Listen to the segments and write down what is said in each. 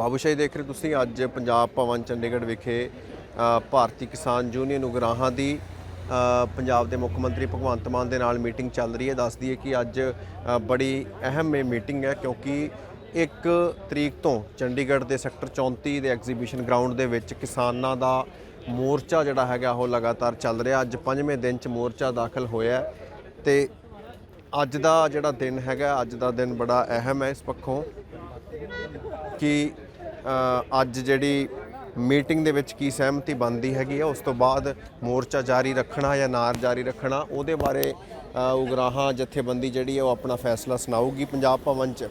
ਬਾਬੂਸ਼ਾਹੀ ਦੇਖ ਰਹੇ ਤੁਸੀਂ, ਅੱਜ ਪੰਜਾਬ ਭਵਨ ਚੰਡੀਗੜ੍ਹ ਵਿਖੇ ਭਾਰਤੀ ਕਿਸਾਨ ਯੂਨੀਅਨ ਉਗਰਾਹਾਂ ਦੀ ਪੰਜਾਬ ਦੇ ਮੁੱਖ ਮੰਤਰੀ ਭਗਵੰਤ ਮਾਨ ਦੇ ਨਾਲ ਮੀਟਿੰਗ ਚੱਲ ਰਹੀ ਹੈ। ਦੱਸਦੀ ਹੈ ਕਿ ਅੱਜ ਬੜੀ ਅਹਿਮ ਇਹ ਮੀਟਿੰਗ ਹੈ ਕਿਉਂਕਿ 1 ਤਰੀਕ ਤੋਂ ਚੰਡੀਗੜ੍ਹ ਦੇ ਸੈਕਟਰ 34 ਦੇ ਐਗਜ਼ੀਬਿਸ਼ਨ ਗਰਾਊਂਡ ਦੇ ਵਿੱਚ ਕਿਸਾਨਾਂ ਦਾ ਮੋਰਚਾ ਜਿਹੜਾ ਹੈਗਾ, ਉਹ ਲਗਾਤਾਰ ਚੱਲ ਰਿਹਾ। ਅੱਜ ਪੰਜਵੇਂ ਦਿਨ 'ਚ ਮੋਰਚਾ ਦਾਖਲ ਹੋਇਆ ਹੈ ਤੇ ਅੱਜ ਦਾ ਜਿਹੜਾ ਦਿਨ ਹੈਗਾ, ਅੱਜ ਦਾ ਦਿਨ ਬੜਾ ਅਹਿਮ ਹੈ ਇਸ ਪੱਖੋਂ ਕਿ ਅੱਜ ਜਿਹੜੀ ਮੀਟਿੰਗ ਦੇ ਵਿੱਚ ਕੀ ਸਹਿਮਤੀ ਬਣਦੀ ਹੈਗੀ ਆ ਉਸ ਤੋਂ ਬਾਅਦ ਮੋਰਚਾ ਜਾਰੀ ਰੱਖਣਾ ਜਾਂ ਨਾਰ ਜਾਰੀ ਰੱਖਣਾ, ਉਹਦੇ ਬਾਰੇ ਉਗਰਾਹਾਂ, ਜਥੇਬੰਦੀ ਜਿਹੜੀ ਹੈ, ਉਹ ਆਪਣਾ ਫੈਸਲਾ ਸੁਣਾਊਗੀ ਪੰਜਾਬ ਭਵਨ 'ਚ।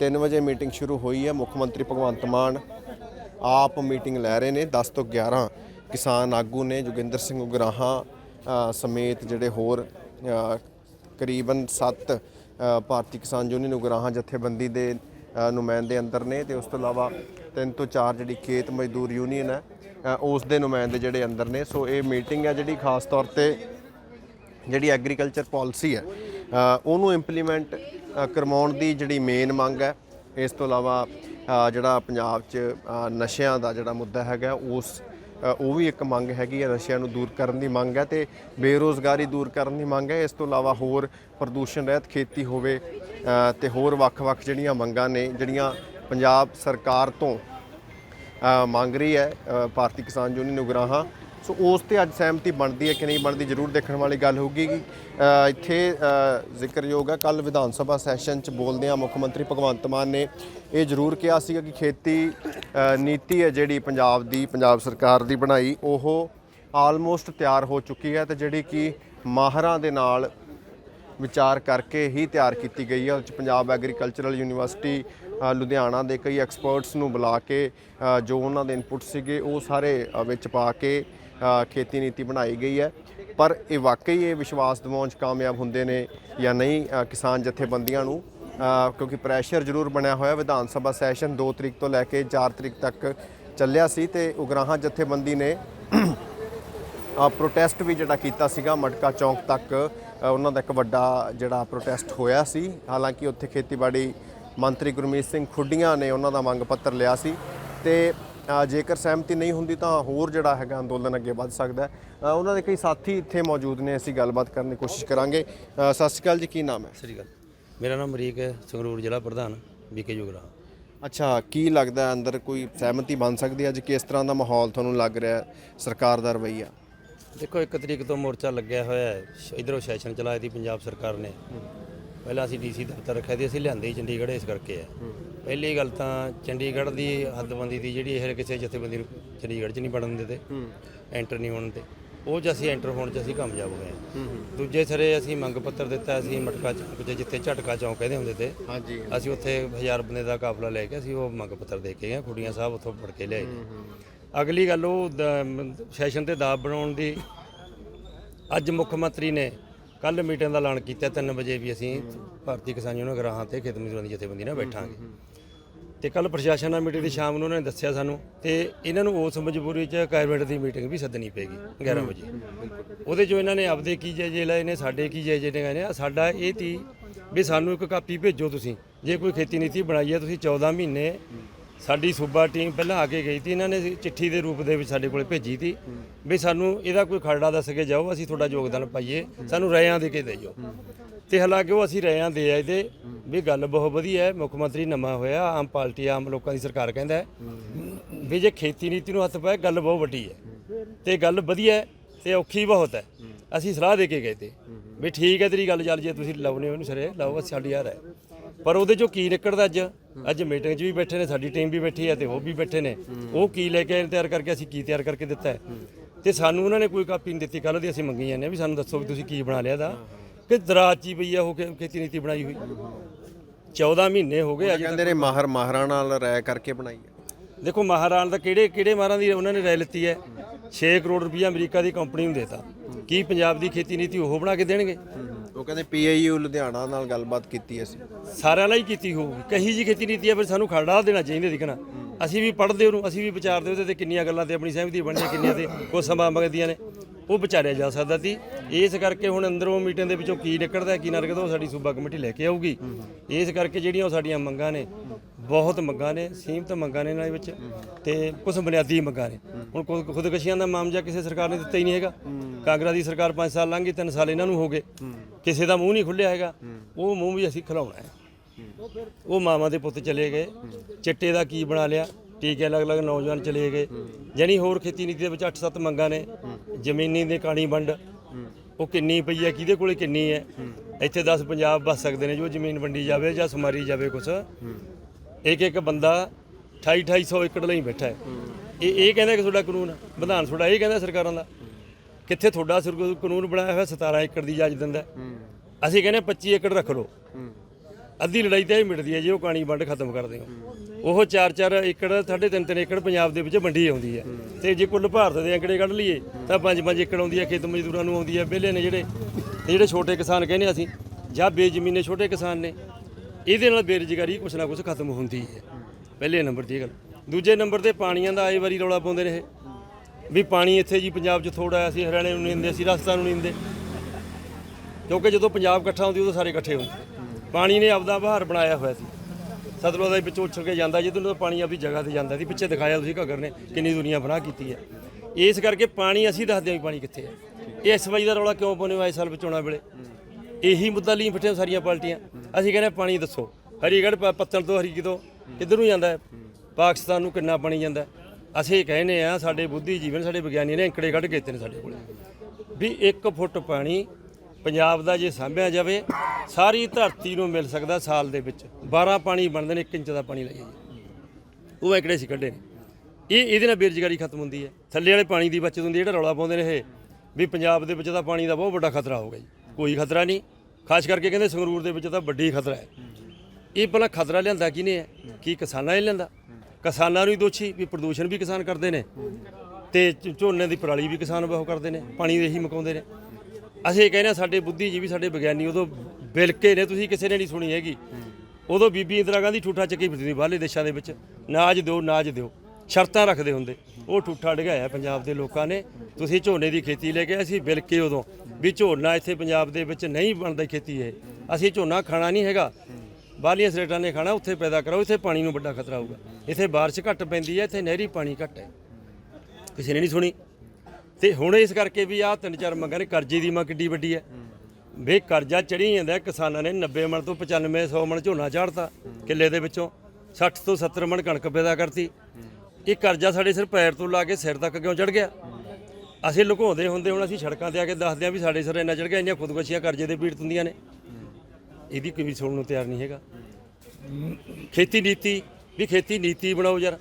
3 ਵਜੇ ਮੀਟਿੰਗ ਸ਼ੁਰੂ ਹੋਈ ਹੈ, ਮੁੱਖ ਮੰਤਰੀ ਭਗਵੰਤ ਮਾਨ ਆਪ ਮੀਟਿੰਗ ਲੈ ਰਹੇ ਨੇ 10 ਤੋਂ 11 ਕਿਸਾਨ ਆਗੂ ਨੇ, ਜੋਗਿੰਦਰ ਸਿੰਘ ਉਗਰਾਹਾਂ ਸਮੇਤ ਜਿਹੜੇ ਹੋਰ ਕਰੀਬਨ 7 ਭਾਰਤੀ ਕਿਸਾਨ ਯੂਨੀਅਨ ਉਗਰਾਹਾਂ ਜਥੇਬੰਦੀ ਦੇ ਨੁਮਾਇੰਦੇ ਅੰਦਰ ਨੇ ਤੇ ਉਸ ਤੋਂ ਇਲਾਵਾ ਤਿੰਨ ਤੋਂ ਚਾਰ ਜਿਹੜੀ ਖੇਤ ਮਜ਼ਦੂਰ ਯੂਨੀਅਨ ਹੈ ਉਸ ਦੇ ਨੁਮਾਇੰਦੇ ਜਿਹੜੇ ਅੰਦਰ ਨੇ। ਸੋ ਇਹ ਮੀਟਿੰਗ ਹੈ ਜਿਹੜੀ ਖਾਸ ਤੌਰ ਤੇ ਜਿਹੜੀ ਐਗਰੀਕਲਚਰ ਪਾਲਿਸੀ ਹੈ ਉਹਨੂੰ ਇੰਪਲੀਮੈਂਟ ਕਰਵਾਉਣ ਦੀ ਜਿਹੜੀ ਮੇਨ ਮੰਗ ਹੈ, ਇਸ ਤੋਂ ਇਲਾਵਾ ਜਿਹੜਾ ਪੰਜਾਬ 'ਚ ਨਸ਼ਿਆਂ ਦਾ ਜਿਹੜਾ ਮੁੱਦਾ ਹੈਗਾ, ਉਸ ਉਹ ਵੀ ਇੱਕ ਮੰਗ ਹੈਗੀ ਹੈ ਨਸ਼ਿਆਂ ਨੂੰ ਦੂਰ ਕਰਨ ਦੀ ਮੰਗ ਹੈ ਤੇ ਬੇਰੋਜ਼ਗਾਰੀ ਦੂਰ ਕਰਨ ਦੀ ਮੰਗ ਹੈ। ਇਸ ਤੋਂ ਇਲਾਵਾ ਹੋਰ ਪ੍ਰਦੂਸ਼ਣ ਰਹਿਤ ਖੇਤੀ ਹੋਵੇ ਅ, ਤੇ ਹੋਰ ਵੱਖ-ਵੱਖ ਜਿਹੜੀਆਂ ਮੰਗਾਂ ਨੇ ਜਿਹੜੀਆਂ ਪੰਜਾਬ ਸਰਕਾਰ ਤੋਂ ਮੰਗ ਰਹੀ ਹੈ ਭਾਰਤੀ ਕਿਸਾਨ ਯੂਨੀਅਨ ਉਗਰਾਹਾਂ ਸੋ ਉਸ ਤੇ ਅੱਜ ਸਹਿਮਤੀ ਬਣਦੀ ਹੈ ਕਿ ਨਹੀਂ ਬਣਦੀ, ਜ਼ਰੂਰ ਦੇਖਣ ਵਾਲੀ ਗੱਲ ਹੋਊਗੀ ਕਿ ਇੱਥੇ ਜ਼ਿਕਰਯੋਗ ਹੈ ਕੱਲ ਵਿਧਾਨ ਸਭਾ ਸੈਸ਼ਨ 'ਚ ਬੋਲਦਿਆਂ ਮੁੱਖ ਮੰਤਰੀ ਭਗਵੰਤ ਮਾਨ ਨੇ ਇਹ ਜ਼ਰੂਰ ਕਿਹਾ ਸੀਗਾ ਕਿ ਖੇਤੀ ਨੀਤੀ ਹੈ ਜਿਹੜੀ ਪੰਜਾਬ ਦੀ, ਪੰਜਾਬ ਸਰਕਾਰ ਦੀ ਬਣਾਈ, ਉਹ ਆਲਮੋਸਟ ਤਿਆਰ ਹੋ ਚੁੱਕੀ ਹੈ ਤੇ ਜਿਹੜੀ ਕਿ ਮਾਹਰਾਂ ਦੇ ਨਾਲ ਵਿਚਾਰ ਕਰਕੇ ਹੀ ਤਿਆਰ ਕੀਤੀ ਗਈ ਹੈ। ਉਹ 'ਚ ਪੰਜਾਬ ਐਗਰੀਕਲਚਰਲ ਯੂਨੀਵਰਸਿਟੀ ਲੁਧਿਆਣਾ ਦੇ ਕਈ ਐਕਸਪਰਟਸ ਨੂੰ ਬੁਲਾ ਕੇ ਜੋ ਉਹਨਾਂ ਦੇ ਇਨਪੁਟ ਸੀਗੇ, ਉਹ ਸਾਰੇ ਵਿੱਚ ਪਾ ਕੇ ਖੇਤੀ ਨੀਤੀ ਬਣਾਈ ਗਈ ਹੈ। ਪਰ ਇਹ ਵਾਕਈ ਇਹ ਵਿਸ਼ਵਾਸ ਦਿਵਾਉਣ 'ਚ ਕਾਮਯਾਬ ਹੁੰਦੇ ਨੇ ਜਾਂ ਨਹੀਂ ਕਿਸਾਨ ਜਥੇਬੰਦੀਆਂ ਨੂੰ ਕਿਉਂਕਿ ਪ੍ਰੈਸ਼ਰ ਜ਼ਰੂਰ ਬਣਿਆ ਹੋਇਆ ਵਿਧਾਨ ਸਭਾ ਸੈਸ਼ਨ 2 ਤਰੀਕ ਤੋਂ ਲੈ ਕੇ 4 ਤਰੀਕ ਤੱਕ ਚੱਲਿਆ ਸੀ ਤੇ ਉਗਰਾਹਾਂ ਜਥੇਬੰਦੀ ਨੇ ਪ੍ਰੋਟੈਸਟ ਵੀ ਜਿਹੜਾ ਕੀਤਾ ਸੀਗਾ ਮਟਕਾ ਚੌਂਕ ਤੱਕ। ਉਹਨਾਂ ਦਾ ਇੱਕ ਵੱਡਾ ਜਿਹੜਾ ਪ੍ਰੋਟੈਸਟ ਹੋਇਆ ਸੀ। ਹਾਲਾਂਕਿ ਉੱਥੇ ਖੇਤੀਬਾੜੀ ਮੰਤਰੀ ਗੁਰਮੀਤ ਸਿੰਘ ਖੁੱਡੀਆਂ ਨੇ ਉਹਨਾਂ ਦਾ ਮੰਗ ਪੱਤਰ ਲਿਆ ਸੀ ਤੇ ਜੇਕਰ ਸਹਿਮਤੀ ਨਹੀਂ ਹੁੰਦੀ ਤਾਂ ਹੋਰ ਜਿਹੜਾ ਹੈਗਾ ਅੰਦੋਲਨ ਅੱਗੇ ਵੱਧ ਸਕਦਾ ਹੈ। ਉਹਨਾਂ ਦੇ ਕਈ ਸਾਥੀ ਇੱਥੇ ਮੌਜੂਦ ਨੇ ਅਸੀਂ ਗੱਲਬਾਤ ਕਰਨ ਦੀ ਕੋਸ਼ਿਸ਼ ਕਰਾਂਗੇ। ਸਤਿ ਸ਼੍ਰੀ ਅਕਾਲ ਜੀ ਕੀ ਨਾਮ ਹੈ? ਸ੍ਰੀ ਅਕਾਲ। ਮੇਰਾ ਨਾਮ ਅਮਰੀਕ ਹੈ ਸੰਗਰੂਰ ਜ਼ਿਲ੍ਹਾ ਪ੍ਰਧਾਨ ਬੀਕੇ ਜੁਗਰਾ ਅੱਛਾ ਕੀ ਲੱਗਦਾ ਹੈ ਅੰਦਰ ਕੋਈ ਸਹਿਮਤੀ ਬਣ ਸਕਦੀ ਹੈ? ਅੱਜ ਕਿਸ ਤਰ੍ਹਾਂ ਦਾ ਮਾਹੌਲ ਤੁਹਾਨੂੰ ਲੱਗ ਰਿਹਾ ਹੈ ਸਰਕਾਰ ਦਾ ਰਵੱਈਆ? ਦੇਖੋ ਇੱਕ ਤਰੀਕ ਤੋਂ ਮੋਰਚਾ ਲੱਗਿਆ ਹੋਇਆ ਹੈ। ਇਧਰੋਂ ਸੈਸ਼ਨ ਚਲਾਇਆ ਦੀ ਪੰਜਾਬ ਸਰਕਾਰ ਨੇ। ਪਹਿਲਾਂ ਅਸੀਂ ਡੀਸੀ ਦਫ਼ਤਰ ਰੱਖਿਆ ਸੀ ਅਸੀਂ ਲਿਆਂਦੇ ਹੀ ਚੰਡੀਗੜ੍ਹ ਇਸ ਕਰਕੇ ਹੈ। ਪਹਿਲੀ ਗੱਲ ਤਾਂ ਚੰਡੀਗੜ੍ਹ ਦੀ ਹੱਦਬੰਦੀ ਦੀ ਜਿਹੜੀ ਇਹ ਕਿਸੇ ਜਥੇਬੰਦੀ ਨੂੰ ਚੰਡੀਗੜ੍ਹ 'ਚ ਨਹੀਂ ਵੜਨ ਦਿੰਦੇ। ਐਂਟਰ ਨਹੀਂ ਹੋਣ ਤੇ ਉਹ 'ਚ ਅਸੀਂ ਐਂਟਰ ਹੋਣ 'ਚ ਅਸੀਂ ਕਾਮਯਾਬ ਹੋਏ ਹਾਂ। ਦੂਜੇ ਸਰੇ ਅਸੀਂ ਮੰਗ ਪੱਤਰ ਦਿੱਤਾ ਅਸੀਂ ਮਟਕਾ ਚੌਂਕ 'ਚ ਜਿੱਥੇ ਝਟਕਾ ਚੌਂਕ ਕਹਿੰਦੇ ਹੁੰਦੇ ਤੇ ਹਾਂਜੀ। ਅਸੀਂ ਉੱਥੇ ਹਜ਼ਾਰ ਬੰਦੇ ਦਾ ਕਾਫਲਾ ਲੈ ਕੇ ਅਸੀਂ ਉਹ ਮੰਗ ਪੱਤਰ ਦੇ ਕੇ ਗਏ ਖੁੱਡੀਆਂ ਸਾਹਿਬ ਉੱਥੋਂ ਫੜ ਕੇ ਲਿਆਏ। ਅਗਲੀ ਗੱਲ ਉਹ ਸੈਸ਼ਨ ਤੇ ਦਾਬ ਬਣਾਉਣ ਦੀ ਅੱਜ ਮੁੱਖ ਮੰਤਰੀ ਨੇ ਕੱਲ ਮੀਟਿੰਗ ਦਾ ਐਲਾਨ ਕੀਤਾ 3 ਵਜੇ ਵੀ ਅਸੀਂ ਭਾਰਤੀ ਕਿਸਾਨ ਯੂਨੀਅਨ ਗਰਾਹਾਂ ਤੇ ਖੇਤ ਮਜ਼ਦੂਰਾਂ ਦੀ ਜਥੇਬੰਦੀ ਨਾਲ ਬੈਠਾਂਗੇ। ਤੇ ਕੱਲ ਪ੍ਰਸ਼ਾਸਨ ਨਾਲ ਮੀਟਿੰਗ ਦੀ ਸ਼ਾਮ ਨੂੰ ਉਹਨਾਂ ਨੇ ਦੱਸਿਆ ਸਾਨੂੰ ਤੇ ਇਹਨਾਂ ਨੂੰ ਉਸ ਮਜਬੂਰੀ 'ਚ ਕੈਬਨਿਟ ਦੀ ਮੀਟਿੰਗ ਵੀ ਸੱਦਣੀ ਪੈਗੀ 11 ਵਜੇ। ਉਹਦੇ 'ਚੋਂ ਇਹਨਾਂ ਨੇ ਆਪਦੇ ਕੀ ਜੇ ਲਏ ਨੇ, ਸਾਡੇ ਕੀ ਜੇ ਨੇ ਆ ਸਾਡਾ ਇਹ ਤੀ ਵੀ ਸਾਨੂੰ ਇੱਕ ਕਾਪੀ ਭੇਜੋ ਤੁਸੀਂ। ਜੇ ਕੋਈ ਖੇਤੀ ਨੀਤੀ ਬਣਾਈ ਹੈ, ਤੁਸੀਂ 14 ਮਹੀਨੇ ਸਾਡੀ ਸੂਬਾ ਟੀਮ ਪਹਿਲਾਂ ਆ ਕੇ ਗਈ ਸੀ, ਇਹਨਾਂ ਨੇ ਚਿੱਠੀ ਦੇ ਰੂਪ ਦੇ ਵਿੱਚ ਸਾਡੇ ਕੋਲ ਭੇਜੀ ਸੀ ਵੀ ਸਾਨੂੰ ਇਹਦਾ ਕੋਈ ਖਰੜਾ ਦੱਸ ਕੇ ਜਾਓ, ਅਸੀਂ ਤੁਹਾਡਾ ਯੋਗਦਾਨ ਪਾਈਏ, ਸਾਨੂੰ ਰਾਇਆਂ ਦੇ ਕੇ ਦਿਓ ਤੇ ਹਾਲਾਂਕਿ ਉਹ ਅਸੀਂ ਰਾਇਆਂ ਦੇ ਆਏ ਤੇ ਵੀ ਗੱਲ ਬਹੁਤ ਵਧੀਆ ਹੈ ਮੁੱਖ ਮੰਤਰੀ ਨਵਾਂ ਹੋਇਆ, ਆਮ ਪਾਰਟੀ, ਆਮ ਲੋਕਾਂ ਦੀ ਸਰਕਾਰ ਕਹਿੰਦਾ ਹੈ ਵੀ ਜੇ ਖੇਤੀ ਨੀਤੀ ਨੂੰ ਹੱਥ ਪਾਏ ਗੱਲ ਬਹੁਤ ਵੱਡੀ ਹੈ। ਤੇ ਗੱਲ ਵਧੀਆ ਹੈ ਤੇ ਔਖੀ ਬਹੁਤ ਹੈ। ਅਸੀਂ ਸਲਾਹ ਦੇ ਕੇ ਗਏ ਤੇ ਵੀ ਠੀਕ ਹੈ ਤੇਰੀ ਗੱਲ ਚੱਲ, ਜੇ ਤੁਸੀਂ ਲਾਉਨੇ ਹੋ ਇਹਨੂੰ ਸਰੇ, ਲਾਓ ਸਾਡੀ ਯਾਰ ਹੈ ਪਰ ਉਹਦੇ ਚੋਂ ਕੀ ਨਿਕਲਦਾ ਅੱਜ? ਅੱਜ ਮੀਟਿੰਗ 'ਚ ਵੀ ਬੈਠੇ ਨੇ ਸਾਡੀ ਟੀਮ ਵੀ ਬੈਠੀ ਹੈ ਤੇ ਉਹ ਵੀ ਬੈਠੇ ਨੇ। ਉਹ ਕੀ ਲੈ ਕੇ ਆਏ ਨੇ ਤਿਆਰ ਕਰਕੇ ਅਸੀਂ ਕੀ ਤਿਆਰ ਕਰਕੇ ਦਿੱਤਾ ਹੈ? ਤੇ ਸਾਨੂੰ ਉਹਨਾਂ ਨੇ ਕੋਈ ਕਾਪੀ ਨਹੀਂ ਦਿੱਤੀ ਕੱਲ ਦੀ ਅਸੀਂ ਮੰਗੀ ਜਾਂਦੇ ਹਾਂ ਵੀ ਸਾਨੂੰ ਦੱਸੋ ਵੀ ਤੁਸੀਂ ਕੀ ਬਣਾ ਲਿਆ ਦਾ। ਕਿ ਦਰਾਜ 'ਚ ਹੀ ਪਈ ਆ ਉਹ ਖੇ- ਖੇਤੀ ਨੀਤੀ ਬਣਾਈ ਹੋਈ। 14 ਮਹੀਨੇ ਹੋ ਗਏ ਅਜੇ ਕਹਿੰਦੇ ਨੇ ਮਾਹਰ ਮਾਹਰਾਂ ਨਾਲ ਰਾਇ ਕਰਕੇ ਬਣਾਈ ਹੈ। ਦੇਖੋ ਮਹਾਰਾਣ ਦਾ ਕਿਹੜੇ ਕਿਹੜੇ ਮਾਰਾਂ ਦੀ ਉਹਨਾਂ ਨੇ ਰਾਇ ਲਿੱਤੀ ਹੈ? 6 ਕਰੋੜ ਰੁਪਈਆ ਅਮਰੀਕਾ ਦੀ ਕੰਪਨੀ ਨੂੰ ਦੇਤਾ। ਕੀ ਪੰਜਾਬ ਦੀ ਖੇਤੀ ਨੀਤੀ ਉਹ ਬਣਾ ਕੇ ਦੇਣਗੇ? ਉਹ ਕਹਿੰਦੇ ਪੀਆਈਯੂ ਲੁਧਿਆਣਾ ਨਾਲ ਗੱਲਬਾਤ ਕੀਤੀ ਅਸੀਂ। ਸਾਰਿਆਂ ਨਾਲ ਹੀ ਕੀਤੀ ਹੋਊਗੀ। ਕਹੀ ਜੀ ਖੇਤੀ ਨੀਤੀ ਹੈ ਫਿਰ ਸਾਨੂੰ ਖੜਾ ਦੇਣਾ ਚਾਹੀਦਾ ਦਿਖਣਾ। ਅਸੀਂ ਵੀ ਪੜ੍ਹਦੇ ਉਹਨੂੰ, ਅਸੀਂ ਵੀ ਵਿਚਾਰਦੇ ਉਹਦੇ ਤੇ ਕਿੰਨੀਆਂ ਗੱਲਾਂ ਤੇ ਆਪਣੀ ਸਹਿਮਤੀ ਬਣੀਆਂ, ਕਿੰਨੀਆਂ ਤੇ ਕੁਝ ਸਮਾਂ ਮੰਗਦੀਆਂ ਨੇ। ਉਹ ਵਿਚਾਰਿਆ ਜਾ ਸਕਦਾ ਸੀ। ਇਸ ਕਰਕੇ ਹੁਣ ਅੰਦਰੋਂ ਮੀਟਿੰਗ ਦੇ ਵਿੱਚੋਂ ਕੀ ਨਿਕਲਦਾ, ਕੀ ਨਾ ਨਿਕਲਦਾ, ਉਹ ਸਾਡੀ ਸੂਬਾ ਕਮੇਟੀ ਲੈ ਕੇ ਆਊਗੀ। ਇਸ ਕਰਕੇ ਜਿਹੜੀਆਂ ਉਹ ਸਾਡੀਆਂ ਮੰਗਾਂ ਨੇ, ਬਹੁਤ ਮੰਗਾਂ ਨੇ, ਸੀਮਤ ਮੰਗਾਂ ਨੇ ਇਹਨਾਂ ਦੇ ਵਿੱਚ ਤੇ ਕੁਝ ਬੁਨਿਆਦੀ ਮੰਗਾਂ ਨੇ। ਹੁਣ ਖੁਦ- ਖੁਦਕਸ਼ੀਆਂ ਦਾ ਮਾਮਲਾ ਕਿਸੇ ਸਰਕਾਰ ਨੇ ਦਿੱਤਾ ਹੀ ਨਹੀਂ ਹੈਗਾ। ਕਾਂਗਰਸ ਦੀ ਸਰਕਾਰ 5 ਸਾਲ ਲੰਘ ਗਈ 3 ਸਾਲ ਇਹਨਾਂ ਨੂੰ ਹੋ ਗਏ। ਕਿਸੇ ਦਾ ਮੂੰਹ ਨਹੀਂ ਖੁੱਲਿਆ ਹੈਗਾ। ਉਹ ਮੂੰਹ ਵੀ ਅਸੀਂ ਖਿਲਾਉਣਾ ਹੈ। ਉਹ ਮਾਵਾਂ ਦੇ ਪੁੱਤ ਚਲੇ ਗਏ। ਚਿੱਟੇ ਦਾ ਕੀ ਬਣਾ ਲਿਆ? ਟੀਕੇ ਅਲੱਗ-ਅਲੱਗ ਨੌਜਵਾਨ ਚਲੇ ਗਏ। ਜਾਣੀ ਹੋਰ ਖੇਤੀ ਨੀਤੀ ਦੇ ਵਿੱਚ 8-7 ਮੰਗਾਂ ਨੇ। ਜ਼ਮੀਨੀ ਦੇ ਕਾਣੀ ਵੰਡ। ਉਹ ਕਿੰਨੀ ਪਈ ਹੈ? ਕਿਹਦੇ ਕੋਲੇ ਕਿੰਨੀ ਹੈ? ਇੱਥੇ 10 ਪੰਜਾਬ ਵੱਸ ਸਕਦੇ ਨੇ ਜੋ ਜ਼ਮੀਨ ਵੰਡੀ ਜਾਵੇ ਜਾਂ ਸਮਾਰੀ ਜਾਵੇ ਕੁਛ। ਇੱਕ ਇੱਕ ਬੰਦਾ 28 2800 ਏਕੜ ਲਈ ਬੈਠਾ ਹੈ। ਇਹ ਇਹ ਕਹਿੰਦਾ ਕਿ ਤੁਹਾਡਾ ਕਾਨੂੰਨ ਵਿਧਾਨ ਤੁਹਾਡਾ ਇਹ ਕਹਿੰਦਾ ਸਰਕਾਰਾਂ ਦਾ। ਕਿੱਥੇ ਤੁਹਾਡਾ ਸਰ- ਕਾਨੂੰਨ ਬਣਾਇਆ ਹੋਇਆ 17 ਏਕੜ ਦੀ ਇਜਾਜ਼ਤ ਦਿੰਦਾ ਅਸੀਂ ਕਹਿੰਦੇ 25 ਏਕੜ ਰੱਖ ਲਓ। ਅੱਧੀ ਲੜਾਈ ਤਾਂ ਇਹ ਮਿਟਦੀ ਹੈ ਜੇ ਉਹ ਕਾਣੀ ਵੰਡ ਖਤਮ ਕਰਦੇ ਹੋ। ਉਹ 4-4 ਏਕੜ, ਸਾਢੇ ਤਿੰਨ ਤਿੰਨ ਏਕੜ ਪੰਜਾਬ ਦੇ ਵਿੱਚ ਵੰਡੀ ਆਉਂਦੀ ਹੈ। ਤੇ ਜੇ ਕੁੱਲ ਭਾਰਤ ਦੇ ਅੰਕੜੇ ਕੱਢ ਲਈਏ, ਤਾਂ 5-5 ਏਕੜ ਆਉਂਦੀ ਹੈ, ਖੇਤ ਮਜ਼ਦੂਰਾਂ ਨੂੰ ਆਉਂਦੀ ਹੈ, ਵਿਹਲੇ ਨੇ ਜਿਹੜੇ। ਤੇ ਜਿਹੜੇ ਛੋਟੇ ਕਿਸਾਨ ਕਹਿੰਦੇ ਅਸੀਂ, ਜਾਂ ਬੇਜ਼ਮੀਨੇ ਛੋਟੇ ਕਿਸਾਨ ਨੇ, ਇਹਦੇ ਨਾਲ ਬੇਰੁਜ਼ਗਾਰੀ ਕੁਛ ਨਾ ਕੁਛ ਖਤਮ ਹੁੰਦੀ ਹੈ। ਪਹਿਲੇ ਨੰਬਰ ਦੀ ਇਹ ਗੱਲ। ਦੂਜੇ ਨੰਬਰ ਤੇ ਪਾਣੀਆਂ ਦਾ ਆਏ ਵਾਰੀ ਰੌਲਾ ਪਾਉਂਦੇ ਨੇ ਇਹ ਵੀ ਪਾਣੀ ਇੱਥੇ ਜੀ ਪੰਜਾਬ 'ਚ ਥੋੜਾ ਅਸੀਂ ਹਰਿਆਣੇ ਨੂੰ ਨਹੀਂ ਦਿੰਦੇ, ਅਸੀਂ ਰਾਜਸਥਾਨ ਨੂੰ ਨਹੀਂ ਦਿੰਦੇ। ਕਿਉਂਕਿ ਜਦੋਂ ਪੰਜਾਬ ਇਕੱਠਾ ਹੁੰਦੀ, ਉਦੋਂ ਸਾਰੇ ਇਕੱਠੇ ਹੁੰਦੇ। ਪਾਣੀ ਨੇ ਆਪਦਾ ਬਹਾਰ ਬਣਾਇਆ ਹੋਇਆ ਸੀ। ਸਤਲੁਜ ਦੇ ਵਿੱਚੋਂ ਉੱਛਲ ਕੇ ਜਾਂਦਾ ਜਿਹਦੇ ਤੋਂ ਪਾਣੀ ਆਪਦੀ ਜਗ੍ਹਾ ਤੇ ਜਾਂਦਾ ਸੀ। ਪਿੱਛੇ ਦਿਖਾਇਆ ਤੁਸੀਂ ਘੱਗਰ ਨੇ ਕਿੰਨੀ ਦੁਨੀਆ ਬਣਾ ਕੀਤੀ ਹੈ। ਇਸ ਕਰਕੇ ਪਾਣੀ ਅਸੀਂ ਦੱਸਦੇ ਹਾਂ ਵੀ ਪਾਣੀ ਕਿੱਥੇ ਹੈ। ਇਹ ਇਸ ਵਜ੍ਹਾ ਦਾ ਰੌਲਾ ਕਿਉਂ ਪਾਉਂਦੇ ਹੋ ਇਸ ਸਾਲ ਬਚਾਉਣਾ ਵੇਲੇ? ਇਹੀ ਮੁੱਦਾ ਲਈ ਬੈਠੇ ਸਾਰੀਆਂ ਪਾਰਟੀਆਂ ਅਸੀਂ ਕਹਿੰਦੇ ਪਾਣੀ ਦੱਸੋ। ਹਰੀਗੜ੍ਹ ਪ- ਪੱਤਣ ਤੋਂ ਹਰੀ ਤੋਂ ਕਿੱਧਰ ਨੂੰ ਜਾਂਦਾ ਪਾਕਿਸਤਾਨ ਨੂੰ ਕਿੰਨਾ ਪਾਣੀ ਜਾਂਦਾ ਅਸੀਂ ਕਹਿੰਦੇ ਆ ਸਾਡੇ ਬੁੱਧੀ ਜੀਵਨ, ਸਾਡੇ ਵਿਗਿਆਨੀ ਨੇ ਅੰਕੜੇ ਕੱਢ ਕੇ ਦਿੱਤੇ ਨੇ ਸਾਡੇ ਕੋਲ। ਵੀ 1 ਫੁੱਟ ਪਾਣੀ ਪੰਜਾਬ ਦਾ ਜੇ ਸਾਂਭਿਆ ਜਾਵੇ, ਸਾਰੀ ਧਰਤੀ ਨੂੰ ਮਿਲ ਸਕਦਾ ਸਾਲ ਦੇ ਵਿੱਚ। 12 ਪਾਣੀ ਬਣਦੇ ਨੇ 1 ਇੰਚ ਦਾ ਪਾਣੀ ਲਈਏ ਜੀ। ਉਹ ਅੰਕੜੇ ਸੀ, ਕੱਢੇ ਨੇ। ਇਹ, ਇਹਦੇ ਨਾਲ ਬੇਰੁਜ਼ਗਾਰੀ ਖਤਮ ਹੁੰਦੀ ਹੈ। ਥੱਲੇ ਵਾਲੇ ਪਾਣੀ ਦੀ ਬਚਤ ਹੁੰਦੀ ਹੈ, ਜਿਹੜਾ ਰੌਲਾ ਪਾਉਂਦੇ ਨੇ ਇਹ। ਵੀ ਪੰਜਾਬ ਦੇ ਵਿੱਚ ਤਾਂ ਪਾਣੀ ਦਾ ਬਹੁਤ ਵੱਡਾ ਖਤਰਾ ਹੋਊਗਾ ਜੀ। ਕੋਈ ਖਤਰਾ ਨਹੀਂ। ਖਾਸ ਕਰਕੇ ਕਹਿੰਦੇ ਸੰਗਰੂਰ ਦੇ ਵਿੱਚ ਤਾਂ ਵੱਡੀ ਖਤਰਾ ਹੈ। ਇਹ ਪਹਿਲਾਂ ਖਤਰਾ ਲਿਆਂਦਾ ਕਿਹਨੇ ਹੈ? ਕੀ ਕਿਸਾਨਾਂ ਨੇ ਲਿਆਂਦਾ? ਕਿਸਾਨਾਂ ਨੂੰ ਹੀ ਦੋਸ਼ੀ, ਵੀ ਪ੍ਰਦੂਸ਼ਣ ਵੀ ਕਿਸਾਨ ਕਰਦੇ ਨੇ। ਤੇ ਝ- ਝੋਨੇ ਦੀ ਪਰਾਲੀ ਵੀ ਕਿਸਾਨ ਬਹੁ ਕਰਦੇ ਨੇ। ਪਾਣੀ ਦੇ ਹੀ ਮਕਾਉਂਦੇ ਨੇ। ਅਸੀਂ ਇਹ ਕਹਿੰਦੇ ਹਾਂ ਸਾਡੇ ਬੁੱਧੀਜੀਵੀ ਸਾਡੇ ਵਿਗਿਆਨੀ ਉਦੋਂ ਬਿਲਕੇ ਨੇ, ਤੁਸੀਂ ਕਿਸੇ ਨੇ ਨਹੀਂ ਸੁਣੀ ਹੈਗੀ। ਉਦੋਂ ਬੀਬੀ ਇੰਦਰਾ ਗਾਂਧੀ ਠੂਠਾ ਚੱਕੀ ਫਿਰਦੀ ਸੀ ਬਾਹਰਲੇ ਦੇਸ਼ਾਂ ਦੇ ਵਿੱਚ। ਨਾਜ ਦਿਓ ਨਾਜ ਦਿਓ। ਸ਼ਰਤਾਂ ਰੱਖਦੇ ਹੁੰਦੇ। ਉਹ ਠੂਠਾ ਡਗਾਇਆ ਪੰਜਾਬ ਦੇ ਲੋਕਾਂ ਨੇ। ਤੁਸੀਂ ਝੋਨੇ ਦੀ ਖੇਤੀ ਲੈ ਕੇ ਅਸੀਂ ਬਿਲਕੇ ਉਦੋਂ। ਵੀ ਝੋਨਾ ਇੱਥੇ ਪੰਜਾਬ ਦੇ ਵਿੱਚ ਨਹੀਂ ਬਣਦਾ ਖੇਤੀ ਹੈ ਅਸੀਂ ਝੋਨਾ ਖਾਣਾ ਨਹੀਂ ਹੈਗਾ। ਬਾਹਲੀਆਂ ਸਟੇਟਾਂ ਨੇ ਖਾਣਾ, ਉੱਥੇ ਪੈਦਾ ਕਰੋ ਇੱਥੇ ਪਾਣੀ ਨੂੰ ਵੱਡਾ ਖਤਰਾ ਹੋਊਗਾ। ਇੱਥੇ ਬਾਰਿਸ਼ ਘੱਟ ਪੈਂਦੀ ਹੈ, ਇੱਥੇ ਨਹਿਰੀ ਪਾਣੀ ਘੱਟ ਹੈ। ਕਿਸੇ ਨੇ ਨਹੀਂ ਸੁਣੀ। ਤੇ ਹੁਣ ਇਸ ਕਰਕੇ ਵੀ ਆਹ ਤਿੰਨ ਚਾਰ ਮੰਗਾਂ ਨੇ, ਕਰਜ਼ੇ ਦੀ ਮੰਗ ਕਿੱਡੀ ਵੱਡੀ ਹੈ। ਵੇ ਕਰਜ਼ਾ ਚੜੀ ਜਾਂਦਾ, ਕਿਸਾਨਾਂ ਨੇ 90 ਮਣ ਤੋਂ 95 100 ਮਣ ਝੋਨਾ ਝਾੜਤਾ ਕਿੱਲੇ ਦੇ ਵਿੱਚੋਂ 60 ਤੋਂ 70 ਮਣ ਕਣਕ ਪੈਦਾ ਕਰਤੀ। ਇਹ ਕਰਜ਼ਾ ਸਾਡੇ ਸਿਰ ਪੈਰ ਤੋਂ ਲਾ ਕੇ ਸਿਰ ਤੱਕ ਕਿਉਂ ਚੜ ਗਿਆ? ਅਸੀਂ ਲੁਕਾਉਂਦੇ ਹੁੰਦੇ ਹੁਣ ਅਸੀਂ ਸੜਕਾਂ ਤੇ ਆ ਕੇ ਦੱਸਦੇ ਆ ਵੀ ਸਾਡੇ ਸਿਰ ਇੰਨਾ ਚੜ ਗਿਆ, ਇੰਨੀਆਂ ਖੁਦਕੁਸ਼ੀਆਂ ਕਰਜ਼ੇ ਦੇ ਪੀੜਤ ਹੁੰਦੀਆਂ ਨੇ। ਇਹਦੀ ਕੋਈ ਸੁਣਨ ਨੂੰ ਤਿਆਰ ਨਹੀਂ ਹੈਗਾ। ਖੇਤੀ ਨੀਤੀ, ਵੀ ਖੇਤੀ ਨੀਤੀ ਬਣਾਓ ਯਾਰ।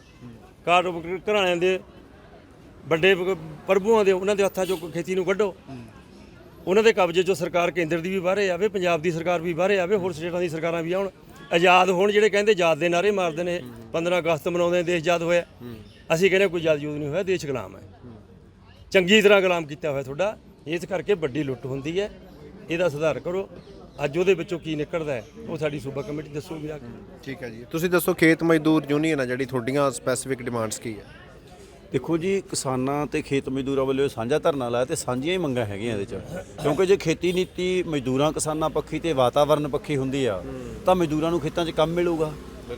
ਕਾਰ ਘਰਾਣਿਆਂ ਦੇ ਵੱਡੇ ਪ- ਪ੍ਰਭੂਆਂ ਦੇ, ਉਹਨਾਂ ਦੇ ਹੱਥਾਂ ਚੋਂ ਖੇਤੀ ਨੂੰ ਕੱਢੋ। ਉਹਨਾਂ ਦੇ ਕਬਜ਼ੇ ਚੋਂ ਸਰਕਾਰ ਕੇਂਦਰ ਦੀ ਵੀ ਬਾਹਰੇ ਆਵੇ, ਪੰਜਾਬ ਦੀ ਸਰਕਾਰ ਵੀ ਬਾਹਰੇ ਆਵੇ, ਹੋਰ ਸਟੇਟਾਂ ਦੀ ਸਰਕਾਰਾਂ ਵੀ ਆਉਣ। ਆਜ਼ਾਦ ਹੋਣ ਜਿਹੜੇ ਕਹਿੰਦੇ, ਆਜ਼ਾਦ ਦੇ ਨਾਰੇ ਮਾਰਦੇ ਨੇ 15 ਅਗਸਤ ਮਨਾਉਂਦੇ ਦੇਸ਼ ਆਜ਼ਾਦ ਹੋਇਆ। ਅਸੀਂ ਕਹਿੰਦੇ ਕੋਈ ਆਜ਼ਾਦ ਯੂਦ ਨਹੀਂ ਹੋਇਆ, ਦੇਸ਼ ਗੁਲਾਮ ਹੈ। ਚੰਗੀ ਤਰ੍ਹਾਂ ਗੁਲਾਮ ਕੀਤਾ ਹੋਇਆ ਤੁਹਾਡਾ, ਇਸ ਕਰਕੇ ਵੱਡੀ ਲੁੱਟ ਹੁੰਦੀ ਹੈ। ਇਹਦਾ ਸੁਧਾਰ ਕਰੋ। ਅੱਜ ਉਹਦੇ ਵਿੱਚੋਂ ਕੀ ਨਿਕਲਦਾ ਹੈ, ਉਹ ਸਾਡੀ ਸੂਬਾ ਕਮੇਟੀ ਦੱਸੂਗੀ ਆ ਕੇ। ਠੀਕ ਹੈ ਜੀ। ਤੁਸੀਂ ਦੱਸੋ, ਖੇਤ ਮਜ਼ਦੂਰ ਯੂਨੀਅਨ ਆ ਜਿਹੜੀ ਤੁਹਾਡੀਆਂ ਸਪੈਸੀਫਿਕ ਡਿਮਾਂਡਸ ਕੀ ਹੈ? ਦੇਖੋ ਜੀ ਕਿਸਾਨਾਂ ਤੇ ਖੇਤ ਮਜ਼ਦੂਰਾਂ ਵੱਲੋਂ ਸਾਂਝਾ ਧਰਨਾ ਲਾਇਆ ਤੇ ਸਾਂਝੀਆਂ ਹੀ ਮੰਗਾਂ ਹੈਗੀਆਂ ਇਹਦੇ 'ਚ। ਕਿਉਂਕਿ ਜੇ ਖੇਤੀ ਨੀਤੀ ਮਜ਼ਦੂਰਾਂ ਕਿਸਾਨਾਂ ਪੱਖੀ ਤੇ ਵਾਤਾਵਰਣ ਪੱਖੀ ਹੁੰਦੀ ਆ ਤਾਂ ਮਜ਼ਦੂਰਾਂ ਨੂੰ ਖੇਤਾਂ 'ਚ ਕੰਮ ਮਿਲੂਗਾ।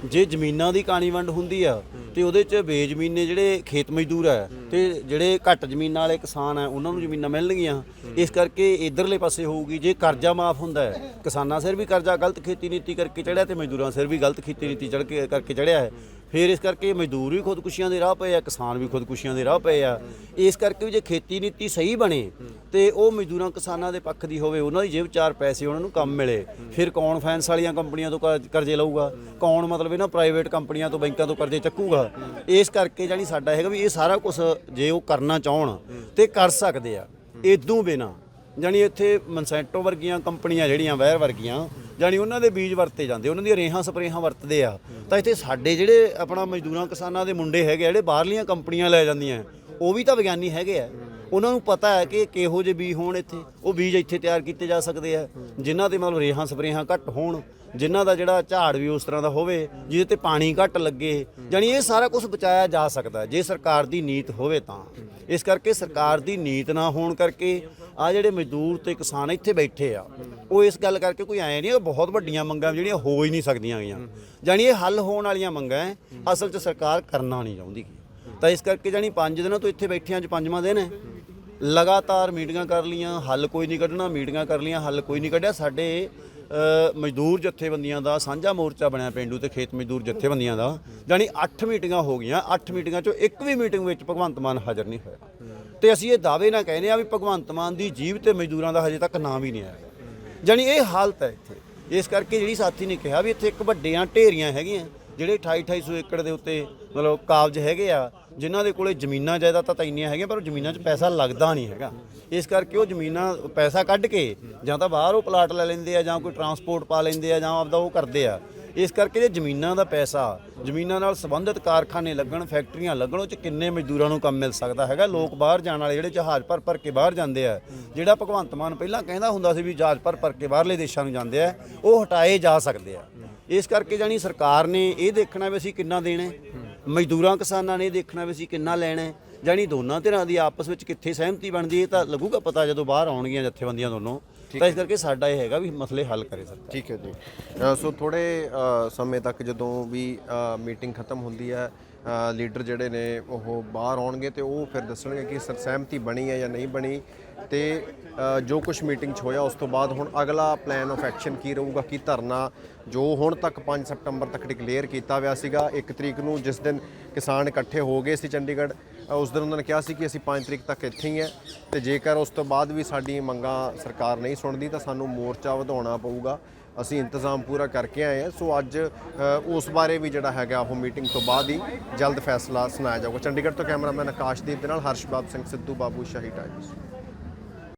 ਜੇ ਜ਼ਮੀਨਾਂ ਦੀ ਕਾਣੀ ਵੰਡ ਹੁੰਦੀ ਆ ਤੇ ਉਹਦੇ 'ਚ ਬੇਜ਼ਮੀਨੇ ਜਿਹੜੇ ਖੇਤ ਮਜ਼ਦੂਰ ਆ ਤੇ ਜਿਹੜੇ ਘੱਟ ਜ਼ਮੀਨਾਂ ਵਾਲੇ ਕਿਸਾਨ ਆ ਉਹਨਾਂ ਨੂੰ ਜ਼ਮੀਨਾਂ ਮਿਲਣਗੀਆਂ। ਇਸ ਕਰਕੇ ਇਧਰਲੇ ਪਾਸੇ ਹੋਊਗੀ ਜੇ ਕਰਜ਼ਾ ਮਾਫ ਹੁੰਦਾ ਹੈ ਕਿਸਾਨਾਂ ਸਿਰ ਵੀ ਕਰਜ਼ਾ ਗਲਤ ਖੇਤੀ ਨੀਤੀ ਕਰਕੇ ਚੜਿਆ ਤੇ ਮਜ਼ਦੂਰਾਂ ਸਿਰ ਵੀ ਗਲਤ ਖੇਤੀ ਨੀਤੀ ਚੜ ਕੇ ਕਰਕੇ ਚੜਿਆ ਹੈ ਫਿਰ ਇਸ ਕਰਕੇ ਮਜ਼ਦੂਰ ਵੀ ਖੁਦਕੁਸ਼ੀਆਂ ਦੇ ਰਾਹ ਪਏ ਆ, ਕਿਸਾਨ ਵੀ ਖੁਦਕੁਸ਼ੀਆਂ ਦੇ ਰਾਹ ਪਏ ਆ। ਇਸ ਕਰਕੇ ਵੀ ਜੇ ਖੇਤੀ ਨੀਤੀ ਸਹੀ ਬਣੇ, ਤੇ ਉਹ ਮਜ਼ਦੂਰਾਂ ਕਿਸਾਨਾਂ ਦੇ ਪੱਖ ਦੀ ਹੋਵੇ, ਉਹਨਾਂ ਦੀ ਜੇਬ ਚਾਰ ਪੈਸੇ, ਉਹਨਾਂ ਨੂੰ ਕੰਮ ਮਿਲੇ। ਫਿਰ ਕੌਣ ਫਾਈਨੈਂਸ ਵਾਲੀਆਂ ਕੰਪਨੀਆਂ ਤੋਂ ਕਰਜ਼ੇ ਲਊਗਾ? ਕੌਣ ਮਤਲਬ ਇਹਨਾਂ ਪ੍ਰਾਈਵੇਟ ਕੰਪਨੀਆਂ ਤੋਂ ਬੈਂਕਾਂ ਤੋਂ ਕਰਜ਼ੇ ਚੱਕੂਗਾ? ਇਸ ਕਰਕੇ ਜਾਨੀ ਸਾਡਾ ਹੈਗਾ ਵੀ ਇਹ ਸਾਰਾ ਕੁਝ ਜੇ ਉਹ ਕਰਨਾ ਚਾਹਣ, ਤੇ ਕਰ ਸਕਦੇ ਆ। ਇਦੋਂ ਬਿਨਾ ਜਾਨੀ ਇੱਥੇ ਮਨਸੈਂਟੋ ਵਰਗੀਆਂ ਕੰਪਨੀਆਂ ਜਿਹੜੀਆਂ ਵੈਰ ਵਰਗੀਆਂ ਜਾਨੀ ਉਹਨਾਂ ਦੇ ਬੀਜ ਵਰਤੇ ਜਾਂਦੇ ਉਹਨਾਂ ਦੀਆਂ ਰੇਹਾਂ ਸਪਰੇਹਾਂ ਵਰਤਦੇ ਆ। ਤਾਂ ਇੱਥੇ ਸਾਡੇ ਜਿਹੜੇ ਆਪਣਾ ਮਜ਼ਦੂਰਾਂ ਕਿਸਾਨਾਂ ਦੇ ਮੁੰਡੇ ਹੈਗੇ ਆ, ਜਿਹੜੇ ਬਾਹਰਲੀਆਂ ਕੰਪਨੀਆਂ ਲੈ ਜਾਂਦੀਆਂ ਉਹ ਵੀ ਤਾਂ ਵਿਗਿਆਨੀ ਹੈਗੇ ਆ। ਉਹਨਾਂ ਨੂੰ ਪਤਾ ਹੈ ਕਿ ਕਿਹੋ ਜਿਹੇ ਬੀਜ ਹੋਣ ਇੱਥੇ। ਉਹ ਬੀਜ ਇੱਥੇ ਤਿਆਰ ਕੀਤੇ ਜਾ ਸਕਦੇ ਆ, ਜਿਨ੍ਹਾਂ ਦੇ ਮਤਲਬ ਰੇਹਾਂ ਸਪਰੇਹਾਂ ਘੱਟ ਹੋਣ, ਜਿਨ੍ਹਾਂ ਦਾ ਜਿਹੜਾ ਝਾੜ ਵੀ ਉਸ ਤਰ੍ਹਾਂ ਦਾ ਹੋਵੇ, ਜਿਹਦੇ ਤੇ ਪਾਣੀ ਘੱਟ ਲੱਗੇ, ਜਾਣੀ ਇਹ ਸਾਰਾ ਕੁਝ ਬਚਾਇਆ ਜਾ ਸਕਦਾ ਜੇ ਸਰਕਾਰ ਦੀ ਨੀਤ ਹੋਵੇ ਤਾਂ। ਇਸ ਕਰਕੇ ਸਰਕਾਰ ਦੀ ਨੀਤ ਨਾ ਹੋਣ ਕਰਕੇ ਆ ਜਿਹੜੇ ਮਜ਼ਦੂਰ ਤੇ ਕਿਸਾਨ ਇੱਥੇ ਬੈਠੇ ਆ, ਉਹ ਇਸ ਗੱਲ ਕਰਕੇ ਕੋਈ ਆਏ ਨਹੀਂ, ਉਹ ਬਹੁਤ ਵੱਡੀਆਂ ਮੰਗਾਂ ਜਿਹੜੀਆਂ ਹੋ ਹੀ ਨਹੀਂ ਸਕਦੀਆਂ ਗਈਆਂ। ਜਾਣੀ ਇਹ ਹੱਲ ਹੋਣ ਵਾਲੀਆਂ ਮੰਗਾਂ ਅਸਲ 'ਚ ਸਰਕਾਰ ਕਰਨਾ ਨਹੀਂ ਚਾਹੁੰਦੀ। ਤਾਂ ਇਸ ਕਰਕੇ ਜਾਣੀ 5 ਦਿਨਾਂ ਤੋਂ ਇੱਥੇ ਬੈਠੇ ਅੱਜ ਪੰਜਵਾਂ ਦਿਨ ਹੈ ਲਗਾਤਾਰ ਮੀਟਿੰਗਾਂ ਕਰ ਲੀਆਂ ਹੱਲ ਕੋਈ ਨਹੀਂ ਕੱਢਣਾ, ਮੀਟਿੰਗਾਂ ਕਰ ਲੀਆਂ ਹੱਲ ਕੋਈ ਨਹੀਂ ਕੱਢਿਆ। ਸਾਡੇ ਮਜ਼ਦੂਰ ਜਥੇਬੰਦੀਆਂ ਦਾ ਸਾਂਝਾ ਮੋਰਚਾ ਬਣਿਆ ਪਿੰਡੂ ਤੇ ਖੇਤ ਮਜ਼ਦੂਰ ਜਥੇਬੰਦੀਆਂ ਦਾ। ਜਾਣੀ 8 ਮੀਟਿੰਗਾਂ ਹੋ ਗਈਆਂ 8 ਮੀਟਿੰਗਾਂ ਚੋਂ ਇੱਕ ਵੀ ਮੀਟਿੰਗ ਵਿੱਚ ਭਗਵੰਤ ਮਾਨ ਹਾਜ਼ਰ ਨਹੀਂ ਹੋਇਆ। ਤੇ ਅਸੀਂ ਇਹ ਦਾਅਵੇ ਨਾਲ ਕਹਿੰਦੇ ਆ ਵੀ ਭਗਵੰਤ ਮਾਨ ਦੀ ਜੀਵ ਤੇ ਮਜ਼ਦੂਰਾਂ ਦਾ ਹਜੇ ਤੱਕ ਨਾਮ ਹੀ ਨਹੀਂ ਆਇਆ। ਜਾਣੀ ਇਹ ਹਾਲਤ ਹੈ ਇੱਥੇ। ਇਸ ਕਰਕੇ ਜਿਹੜੀ ਸਾਥੀ ਨੇ ਕਿਹਾ ਵੀ ਇੱਥੇ ਇੱਕ ਵੱਡੀਆਂ ਢੇਰੀਆਂ ਹੈਗੀਆਂ। ਜਿਹੜੇ 28 2800 ਏਕੜ ਦੇ ਉੱਤੇ ਮਤਲਬ ਕਾਬਜ ਹੈਗੇ ਆ, ਜਿਨ੍ਹਾਂ ਦੇ ਕੋਲੇ ਜ਼ਮੀਨਾਂ ਜਾਇਦਾਦਾਂ ਤਾਂ ਇੰਨੀਆਂ ਹੈਗੀਆਂ, ਪਰ ਉਹ ਜ਼ਮੀਨਾਂ 'ਚ ਪੈਸਾ ਲੱਗਦਾ ਨਹੀਂ ਹੈਗਾ। ਇਸ ਕਰਕੇ ਉਹ ਜ਼ਮੀਨਾਂ, ਪੈਸਾ ਕੱਢ ਕੇ ਜਾਂ ਤਾਂ ਬਾਹਰ ਉਹ ਪਲਾਟ ਲੈ ਲੈਂਦੇ ਆ ਜਾਂ ਕੋਈ ਟਰਾਂਸਪੋਰਟ ਪਾ ਲੈਂਦੇ ਆ ਜਾਂ ਆਪਦਾ ਉਹ ਕਰਦੇ ਆ। ਇਸ ਕਰਕੇ ਜੇ ਜ਼ਮੀਨਾਂ ਦਾ ਪੈਸਾ, ਜ਼ਮੀਨਾਂ ਨਾਲ ਸੰਬੰਧਿਤ ਕਾਰਖਾਨੇ ਲੱਗਣ, ਫੈਕਟਰੀਆਂ ਲੱਗਣ, ਉਹ ਚ ਕਿੰਨੇ ਮਜ਼ਦੂਰਾਂ ਨੂੰ ਕੰਮ ਮਿਲ ਸਕਦਾ ਹੈਗਾ? ਲੋਕ ਬਾਹਰ ਜਾਣ ਵਾਲੇ ਜਿਹੜੇ ਜਹਾਜ਼ ਭਰ ਭਰ ਕੇ ਬਾਹਰ ਜਾਂਦੇ ਆ, ਜਿਹੜਾ ਭਗਵੰਤ ਮਾਨ ਪਹਿਲਾਂ ਕਹਿੰਦਾ ਹੁੰਦਾ ਸੀ ਵੀ ਜਹਾਜ਼ ਭਰ ਭਰ ਕੇ ਬਾਹਰਲੇ ਦੇਸ਼ਾਂ ਨੂੰ ਜਾਂਦੇ ਆ, ਉਹ ਹਟਾਏ ਜਾ ਸਕਦੇ ਆ। ਇਸ ਕਰਕੇ ਜਾਨੀ ਸਰਕਾਰ ਨੇ ਇਹ ਦੇਖਣਾ ਵੀ ਅਸੀਂ ਕਿੰਨਾ ਦੇਣਾ ਹੈ। ਮਜ਼ਦੂਰਾਂ ਕਿਸਾਨਾਂ ਨੇ ਇਹ ਦੇਖਣਾ ਵੀ ਅਸੀਂ ਕਿੰਨਾ ਲੈਣਾ ਹੈ। ਜਾਨੀ ਦੋਨਾਂ ਧਿਰਾਂ ਦੀ ਆਪਸ ਵਿੱਚ ਕਿੱਥੇ ਸਹਿਮਤੀ ਬਣਦੀ ਹੈ ਇਹ ਤਾਂ ਲੱਗੂਗਾ ਪਤਾ ਜਦੋਂ ਬਾਹਰ ਆਉਣਗੀਆਂ ਜਥੇਬੰਦੀਆਂ ਦੋਨੋਂ। ਤਾਂ ਇਸ ਕਰਕੇ ਸਾਡਾ ਇਹ ਹੈਗਾ ਵੀ ਮਸਲੇ ਹੱਲ ਕਰੇ ਸਰਕਾਰ। ਠੀਕ ਹੈ ਜੀ। ਅ, ਸੋ ਥੋੜੇ ਸਮੇਂ ਤੱਕ ਜਦੋਂ ਵੀ ਮੀਟਿੰਗ ਖਤਮ ਹੁੰਦੀ ਹੈ ਲੀਡਰ ਜਿਹੜੇ ਨੇ ਉਹ ਬਾਹਰ ਆਉਣਗੇ ਤੇ ਉਹ ਫਿਰ ਦੱਸਣਗੇ ਕਿ ਸਰ ਸਹਿਮਤੀ ਬਣੀ ਹੈ ਜਾਂ ਨਹੀਂ ਬਣੀ ਤੇ ਜੋ ਕੁਝ ਮੀਟਿੰਗ 'ਚ ਹੋਇਆ ਉਸ ਤੋਂ ਬਾਅਦ ਹੁਣ ਅਗਲਾ ਪਲਾਨ ਆਫ ਐਕਸ਼ਨ ਕੀ ਰਹੂਗਾ, ਕੀ ਧਰਨਾ, ਜੋ ਹੁਣ ਤੱਕ 5 ਸਤੰਬਰ ਤੱਕ ਡਿਕਲੇਅਰ ਕੀਤਾ ਹੋਇਆ ਸੀਗਾ 1 ਤਰੀਕ ਨੂੰ ਜਿਸ ਦਿਨ ਕਿਸਾਨ ਇਕੱਠੇ ਹੋ ਗਏ ਸੀ ਚੰਡੀਗੜ੍ਹ ਉਸ ਦਿਨ ਉਹਨਾਂ ਨੇ ਕਿਹਾ ਸੀ ਕਿ ਅਸੀਂ 5 ਤਰੀਕ ਤੱਕ ਇੱਥੇ ਹੀ ਹੈ ਤੇ ਜੇਕਰ ਉਸ ਤੋਂ ਬਾਅਦ ਵੀ ਸਾਡੀ ਮੰਗਾਂ ਸਰਕਾਰ ਨਹੀਂ ਸੁਣਦੀ ਤਾਂ ਸਾਨੂੰ ਮੋਰਚਾ ਵਧਾਉਣਾ ਪਊਗਾ। ਅਸੀਂ ਇੰਤਜ਼ਾਮ ਪੂਰਾ ਕਰਕੇ ਆਏ ਹਾਂ। ਸੋ ਅੱਜ ਉਸ ਬਾਰੇ ਵੀ ਜਿਹੜਾ ਹੈਗਾ ਉਹ ਮੀਟਿੰਗ ਤੋਂ ਬਾਅਦ ਹੀ ਜਲਦ ਫੈਸਲਾ ਸੁਣਾਇਆ ਜਾਊਗਾ। ਚੰਡੀਗੜ੍ਹ ਤੋਂ ਕੈਮਰਾਮੈਨ ਆਕਾਸ਼ਦੀਪ ਦੇ ਨਾਲ ਹਰਸ਼ਬਾਬ ਸਿੰਘ, ਸਿੱਧੂ ਬਾਬੂ, ਸ਼ਾਹੀ ਟਾਈਮਸ